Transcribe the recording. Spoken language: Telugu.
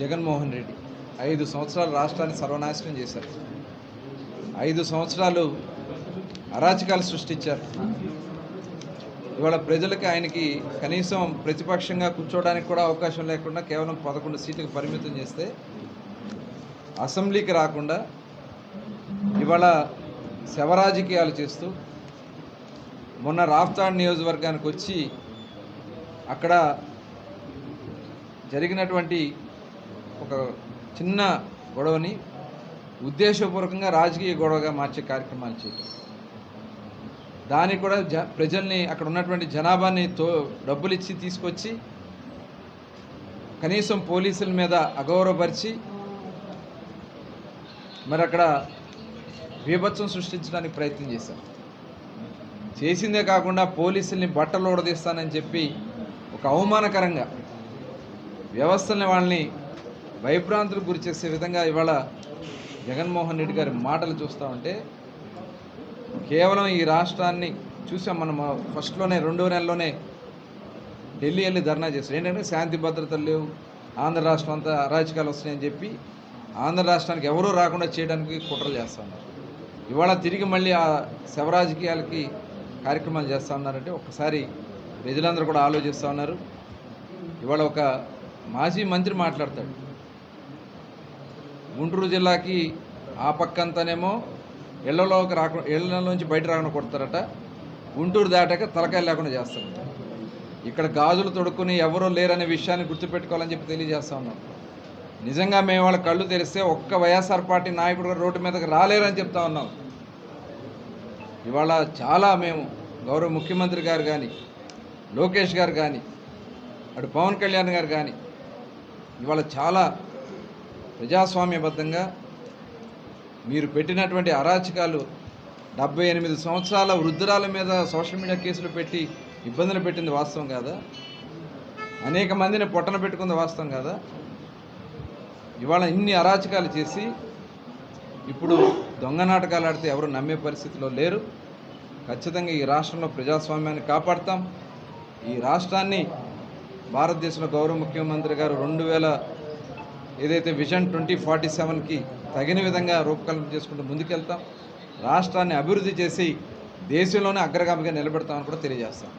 జగన్మోహన్ రెడ్డి ఐదు సంవత్సరాలు రాష్ట్రాన్ని సర్వనాశనం చేశారు. ఐదు సంవత్సరాలు అరాచకాలు సృష్టించారు. ఇవాళ ప్రజలకి ఆయనకి కనీసం ప్రతిపక్షంగా కూర్చోవడానికి కూడా అవకాశం లేకుండా కేవలం పదకొండు సీట్లకు పరిమితం చేస్తే అసెంబ్లీకి రాకుండా ఇవాళ శవరాజకీయాలు చేస్తూ మొన్న రాఫ్తాడ్ నియోజకవర్గానికి వచ్చి అక్కడ జరిగినటువంటి ఒక చిన్న గొడవని ఉద్దేశపూర్వకంగా రాజకీయ గొడవగా మార్చే కార్యక్రమాలు చేయటం. దానికి కూడా జ ప్రజల్ని అక్కడ ఉన్నటువంటి జనాభాని తో డబ్బులు ఇచ్చి తీసుకొచ్చి కనీసం పోలీసుల మీద అగౌరవపరిచి మరి అక్కడ బీభత్సం సృష్టించడానికి ప్రయత్నం చేశారు. చేసిందే కాకుండా పోలీసుల్ని బట్టలు ఊడదీస్తానని చెప్పి ఒక అవమానకరంగా వ్యవస్థల్ని వాళ్ళని భయభ్రాంతులు గురి చేసే విధంగా ఇవాళ జగన్మోహన్ రెడ్డి గారి మాటలు చూస్తూ ఉంటే కేవలం ఈ రాష్ట్రాన్ని చూసాం మనం ఫస్ట్లోనే రెండో నెలలోనే ఢిల్లీ వెళ్ళి ధర్నా చేశారు. ఏంటంటే శాంతి భద్రతలు లేవు ఆంధ్ర రాష్ట్రం అంతా అరాచకాలు వస్తున్నాయని చెప్పి ఆంధ్ర రాష్ట్రానికి ఎవరూ రాకుండా చేయడానికి కుట్రలు చేస్తూ ఉన్నారు. ఇవాళ తిరిగి మళ్ళీ ఆ శవరాజకీయాలకి కార్యక్రమాలు చేస్తూ ఉన్నారంటే ఒక్కసారి ప్రజలందరూ కూడా ఆలోచిస్తూ ఉన్నారు. ఇవాళ ఒక మాజీ మంత్రి మాట్లాడతాడు. గుంటూరు జిల్లాకి ఆ పక్కంతానేమో ఇళ్ళలోకి రాకుండా ఇళ్ళలోంచి బయట రాకుండా కొడతారట. గుంటూరు దాటాక తలకాయలు లేకుండా చేస్తారట. ఇక్కడ గాజులు తొడుక్కుని ఎవరూ లేరనే విషయాన్ని గుర్తుపెట్టుకోవాలని చెప్పి తెలియజేస్తా ఉన్నాం. నిజంగా మేము వాళ్ళ కళ్ళు తెరిస్తే ఒక్క వైఎస్ఆర్ పార్టీ నాయకుడు రోడ్డు మీదకి రాలేరని చెప్తా ఉన్నాం. ఇవాళ చాలా మేము గౌరవ ముఖ్యమంత్రి గారు కానీ లోకేష్ గారు కానీ అటు పవన్ కళ్యాణ్ గారు కానీ ఇవాళ చాలా ప్రజాస్వామ్యబద్ధంగా మీరు పెట్టినటువంటి అరాచకాలు డెబ్బై ఎనిమిది సంవత్సరాల వృద్ధురాల మీద సోషల్ మీడియా కేసులు పెట్టి ఇబ్బందులు పెట్టింది వాస్తవం కాదా? అనేక మందిని పొట్టన పెట్టుకుంది వాస్తవం కాదా? ఇవాళ ఇన్ని అరాచకాలు చేసి ఇప్పుడు దొంగ నాటకాలు ఆడితే ఎవరు నమ్మే పరిస్థితిలో లేరు. ఖచ్చితంగా ఈ రాష్ట్రంలో ప్రజాస్వామ్యాన్ని కాపాడుతాం. ఈ రాష్ట్రాన్ని భారతదేశంలో గౌరవ ముఖ్యమంత్రి గారు రెండు వేల ఏదైతే విజన్ ట్వంటీ ఫార్టీ సెవెన్కి తగిన విధంగా రూపకల్పన చేసుకుంటూ ముందుకెళ్తాం రాష్ట్రాన్ని అభివృద్ధి చేసి దేశంలోనే అగ్రగామిగా నిలబెడతామని కూడా తెలియజేస్తాం.